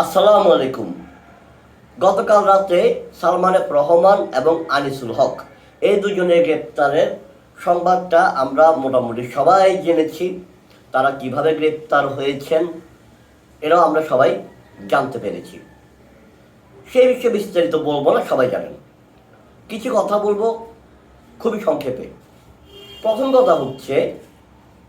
আসসালামু আলাইকুম। গতকাল রাতে সালমান রহমান এবং আনিসুল হক এই দুজনের গ্রেপ্তারের সংবাদটা আমরা মোটামুটি সবাই জেনেছি। তারা কীভাবে গ্রেপ্তার হয়েছেন এরাও আমরা সবাই জানতে পেরেছি। সেই বিষয়ে বিস্তারিত বলব না, সবাই জানেন। কিছু কথা বলব খুবই সংক্ষেপে। প্রথম কথা হচ্ছে,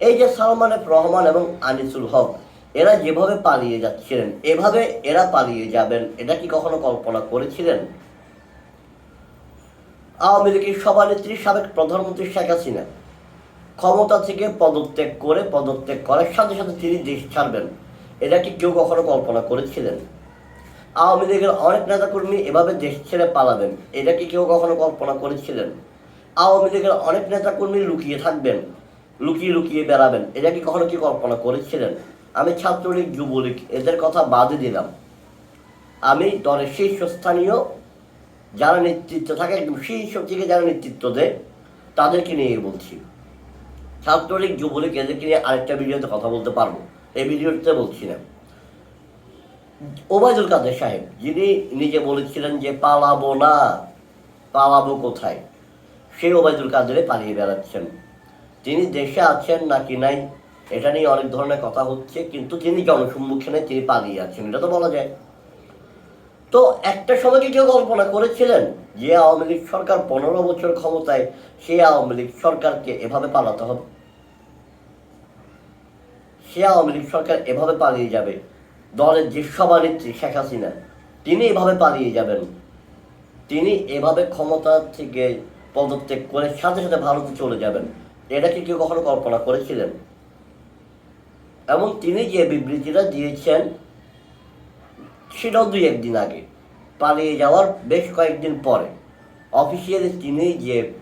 এই যে সালমান রহমান এবং আনিসুল হক এরা যেভাবে পালিয়ে যাচ্ছিলেন, এভাবে এরা পালিয়ে যাবেন, এটা কি কখনো কল্পনা করেছিলেন? আওয়ামী লীগের সভানেত্রী সাবেক প্রধানমন্ত্রী শেখ হাসিনা ক্ষমতা থেকে পদত্যাগ করে, পদত্যাগ করার সাথে সাথে তিনি দেশ ছাড়বেন, এটা কি কেউ কখনো কল্পনা করেছিলেন? আওয়ামী লীগের অনেক নেতাকর্মী এভাবে দেশ ছেড়ে পালাবেন, এটা কি কেউ কখনো কল্পনা করেছিলেন? আওয়ামী লীগের অনেক নেতাকর্মী লুকিয়ে থাকবেন, লুকিয়ে লুকিয়ে বেড়াবেন, এটা কি কখনো কি কল্পনা করেছিলেন? আমি ছাত্রলীগ যুবলীগ, এদের কথা বাদে দিলাম। আমি দলের শীর্ষস্থানীয় যারা নেতৃত্ব থাকে, একদম শীর্ষ থেকে যারা নেতৃত্ব দেয়, তাদেরকে নিয়ে বলছি। ছাত্রলীগ, যুবলীগ, এদেরকে নিয়ে আরেকটা ভিডিওতে কথা বলতে পারব। এই ভিডিওতে বলছি না। ওবায়দুল কাদের সাহেব, যিনি নিজে বলেছিলেন যে পালাবো না, পালাবো কোথায়? সেই ওবায়দুল কাদেরে পালিয়ে বেড়াচ্ছেন। তিনি দেশে আছেন নাকি নাই? এটা নিয়ে অনেক ধরনের কথা হচ্ছে, কিন্তু তিনি জনসম্মুখে তিনি পালিয়ে আছেন এটা তো বলা যায়। তো একটা সময় কেউ কল্পনা করেছিলেন যে আওয়ামী লীগ সরকার পনেরো বছর ক্ষমতায়, সেই আওয়ামী লীগ সরকারকে এভাবে পালাতে হবে? সে আওয়ামী লীগ সরকার এভাবে পালিয়ে যাবে? দলের যে সভানেত্রী শেখ হাসিনা, তিনি এভাবে পালিয়ে যাবেন? তিনি এভাবে ক্ষমতা থেকে পদত্যাগ করে সাথে সাথে ভারতে চলে যাবেন? এটা কি কেউ কখনো কল্পনা করেছিলেন? এবং তিনি যে বিবৃতিটা দিয়েছেন, সেটাও দুই একদিন আগে। পালিয়ে যাওয়ার বেশ কয়েকদিন পরে। অফিসিয়ালি তিনি যে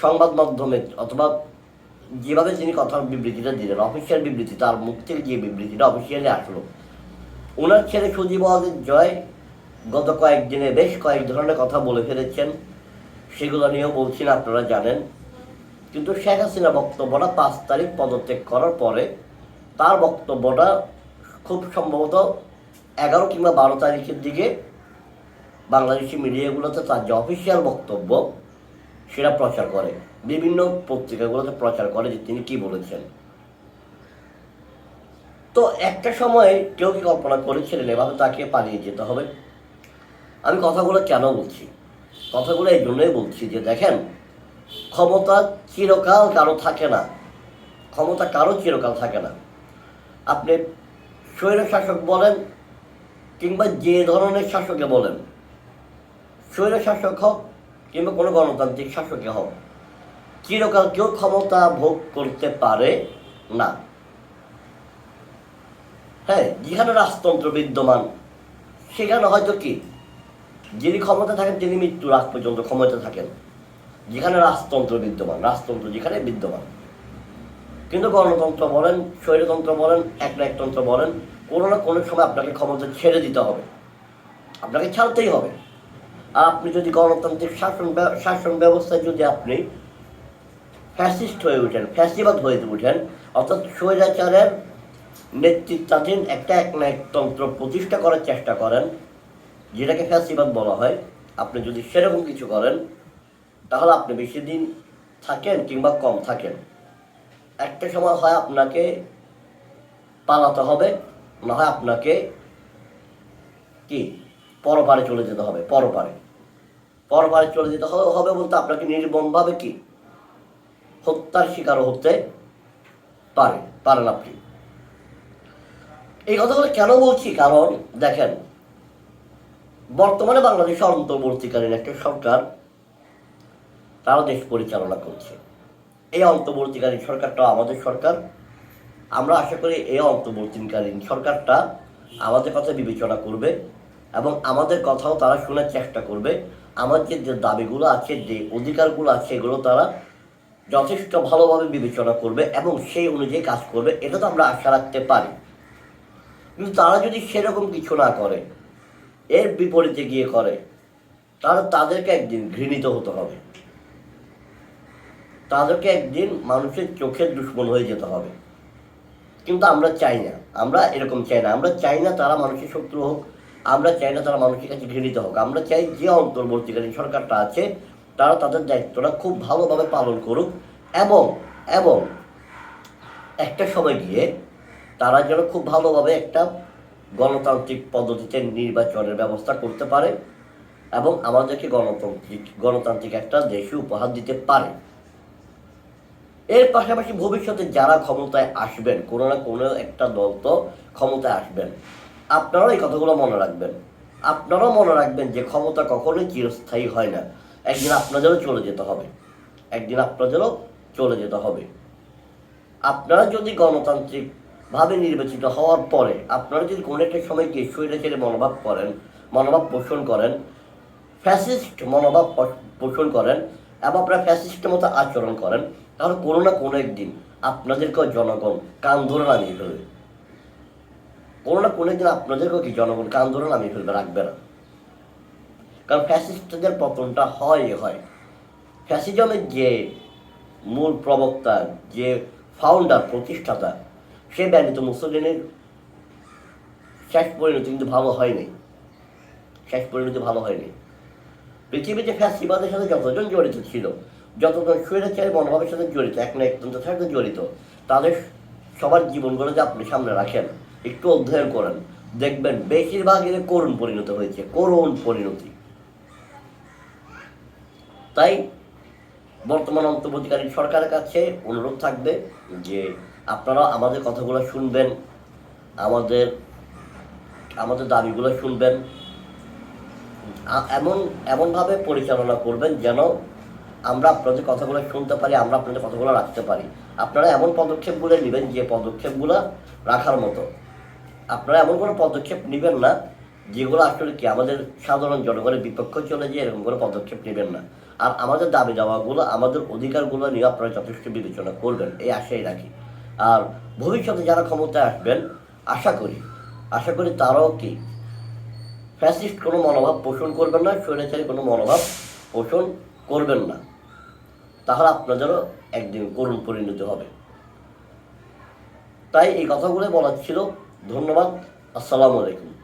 সংবাদ মাধ্যমে অথবা যেভাবে তিনি কথার বিবৃতিটা দিলেন, অফিসিয়াল বিবৃতি, তার মুখ থেকে যে বিবৃতিটা অফিসিয়ালি আসলো ওনার ছেলে সজীব জয় গত কয়েকদিনে বেশ কয়েক ধরনের কথা বলে ফেলেছেন। সেগুলো নিয়েও বলছেন, আপনারা জানেন। কিন্তু শেখ হাসিনা বক্তব্যটা পাঁচ তারিখ পদত্যাগ করার পরে তার বক্তব্যটা খুব সম্ভবত এগারো কিংবা বারো তারিখের দিকে বাংলাদেশি মিডিয়াগুলোতে তার যে অফিসিয়াল বক্তব্য, সেটা প্রচার করে। বিভিন্ন পত্রিকাগুলোতে প্রচার করে যে তিনি কি বলেছেন। তো একটা সময় কেউ কি কল্পনা করেছিলেন এভাবে তাকে পালিয়ে যেতে হবে? আমি কথাগুলো কেন বলছি? কথাগুলো এই জন্যই বলছি যে দেখেন, ক্ষমতা চিরকাল কারও থাকে না। ক্ষমতা কারও চিরকাল থাকে না। আপনি স্বৈর শাসক বলেন কিংবা যে ধরনের শাসকে বলেন, স্বৈর শাসক হোক কিংবা কোনো গণতান্ত্রিক শাসকে হোক, চিরকাল কেউ ক্ষমতা ভোগ করতে পারে না। হ্যাঁ যেখানে রাজতন্ত্র বিদ্যমান, সেখানে হয়তো কি, যিনি ক্ষমতা থাকেন তিনি মৃত্যুর আগ পর্যন্ত ক্ষমতা থাকেন। যেখানে রাজতন্ত্র বিদ্যমান, রাজতন্ত্র যেখানে বিদ্যমান। কিন্তু গণতন্ত্র বলেন স্বৈরতন্ত্র বলেন এক না একতন্ত্র বলেন কোনো না কোনো সময় আপনাকে ক্ষমতা ছেড়ে দিতে হবে। আপনাকে ছাড়তেই হবে। আপনি যদি গণতান্ত্রিক শাসন শাসন ব্যবস্থায় যদি আপনি ফ্যাসিস্ট হয়ে উঠেন ফ্যাসিবাদ হয়ে উঠেন, অর্থাৎ স্বৈরাচারের নেতৃত্বাধীন একটা এক না একতন্ত্র প্রতিষ্ঠা করার চেষ্টা করেন, যেটাকে ফ্যাসিবাদ বলা হয়, আপনি যদি সেরকম কিছু করেন, তাহলে আপনি বেশি দিন থাকেন কিংবা কম থাকেন। একটা সময় হয় আপনাকে পালাতে হবে, না হয় আপনাকে কি? পরপারে চলে যেতে হবে, পরপারে। পরপারে চলে যেতে হবে বলতে আপনাকে নির্মমভাবে কি? হত্যার শিকারও হতে পারে, পারেন আপনি। এই কথাগুলো কেন বলছি? কারণ দেখেন, বর্তমানে বাংলাদেশ অন্তর্বর্তীকালীন একটা সরকার তারা দেশ পরিচালনা করছে। এই অন্তর্বর্তীকালীন সরকারটা আমাদের সরকার। আমরা আশা করি এই অন্তর্বর্তীকালীন সরকারটা আমাদের কথা বিবেচনা করবে এবং আমাদের কথাও তারা শোনার চেষ্টা করবে। আমাদের যে দাবিগুলো আছে, যে অধিকারগুলো আছে, এগুলো তারা যথেষ্ট ভালোভাবে বিবেচনা করবে এবং সেই অনুযায়ী কাজ করবে, এটা তো আমরা আশা রাখতে পারি। কিন্তু তারা যদি সেরকম কিছু না করে, এর বিপরীতে গিয়ে করে, তাহলে তাদেরকে একদিন ঘৃণিত হতে হবে। তাদেরকে একদিন মানুষের চোখের দুশ্মন হয়ে যেতে হবে। কিন্তু আমরা চাই না। আমরা এরকম চাই না। আমরা চাই না তারা মানুষের শত্রু হোক। আমরা চাই না তারা মানুষের কাছে ঘৃণিত হোক। আমরা চাই যে অন্তর্বর্তীকালীন সরকারটা আছে, তারা তাদের দায়িত্বটা খুব ভালোভাবে পালন করুক এবং এবং একটা সময় গিয়ে তারা যেন খুব ভালোভাবে একটা গণতান্ত্রিক পদ্ধতিতে নির্বাচনের ব্যবস্থা করতে পারে এবং আমাদেরকে গণতান্ত্রিক গণতান্ত্রিক একটা দেশে উপহার দিতে পারে। এর পাশাপাশি ভবিষ্যতে যারা ক্ষমতায় আসবেন, কোনো না কোনো একটা দল তো ক্ষমতায় আসবেন। আপনারাও এই কথাগুলো মনে রাখবেন। আপনারাও মনে রাখবেন যে ক্ষমতা কখনোই চিরস্থায়ী হয় না। একদিন আপনাদেরও চলে যেতে হবে। একদিন আপনাদেরও চলে যেতে হবে। আপনারা যদি গণতান্ত্রিক ভাবে নির্বাচিত হওয়ার পরে, আপনারা যদি কোনো একটা সময় গিয়ে স্বৈরাচারী মনোভাব করেন, মনোভাব পোষণ করেন, ফ্যাসিস্ট মনোভাব পোষণ করেন, এবং আপনারা ফ্যাসিস্টের মতো আচরণ করেন তাহলে কোনো না কোনো একদিন আপনাদেরকেও জনগণ কান ধরে নামিয়ে ফেলবে। কোনো না কোনো একদিন আপনাদেরকেও কি জনগণ কান ধরে নামিয়ে ফেলবে, রাখবে না। কারণ ফ্যাসিস্টদের পতনটা হয় হয়। ফ্যাসিজমের যে মূল প্রবক্তা, যে ফাউন্ডার প্রতিষ্ঠাতা, সে ব্যতীত মুসলিনের শেষ পরিণতি কিন্তু ভালো হয়নি। শেষ পরিণতি ভালো হয়নি। পৃথিবীতে ফ্যাসিবাদের সাথে যতজন জড়িত ছিল যতজন স্বৈরাচারী মনোভাবের সাথে জড়িত, এক না একজনের সাথে জড়িত। তাদের সবার জীবনগুলো যে আপনি সামনে রাখেন, একটু অধ্যয়ন করেন, দেখবেন বেশিরভাগ এর করুণ পরিণত হয়েছে, করুণ পরিণতি। তাই বর্তমান অন্তর্বর্তীকালীন সরকারের কাছে অনুরোধ থাকবে যে আপনারা আমাদের কথাগুলো শুনবেন, আমাদের আমাদের দাবিগুলো শুনবেন এমন, এমনভাবে পরিচালনা করবেন যেন আমরা আপনাদের কথাগুলো শুনতে পারি, আমরা আপনাদের কথাগুলো রাখতে পারি। আপনারা এমন পদক্ষেপগুলো নেবেন যে পদক্ষেপগুলো রাখার মতো। আপনারা এমন কোনো পদক্ষেপ নেবেন না যেগুলো আসলে কি আমাদের সাধারণ জনগণের বিপক্ষ চলে যায় এরকম কোনো পদক্ষেপ নেবেন না। আর আমাদের দাবি দাওয়াগুলো, আমাদের অধিকারগুলো নিয়ে আপনারা যথেষ্ট বিবেচনা করবেন, এই আশাই রাখি। আর ভবিষ্যতে যারা ক্ষমতায় আসবেন, আশা করি আশা করি তারাও কি ফ্যাসিস্ট কোনো মনোভাব পোষণ করবেন না, স্বৈরাচারী কোনো মনোভাব পোষণ করবেন না। তাহলে আপনাদেরও একদিন করুণ পরিণতি হবে। তাই এই কথাগুলো বলার ছিল। ধন্যবাদ। আসসালামু আলাইকুম।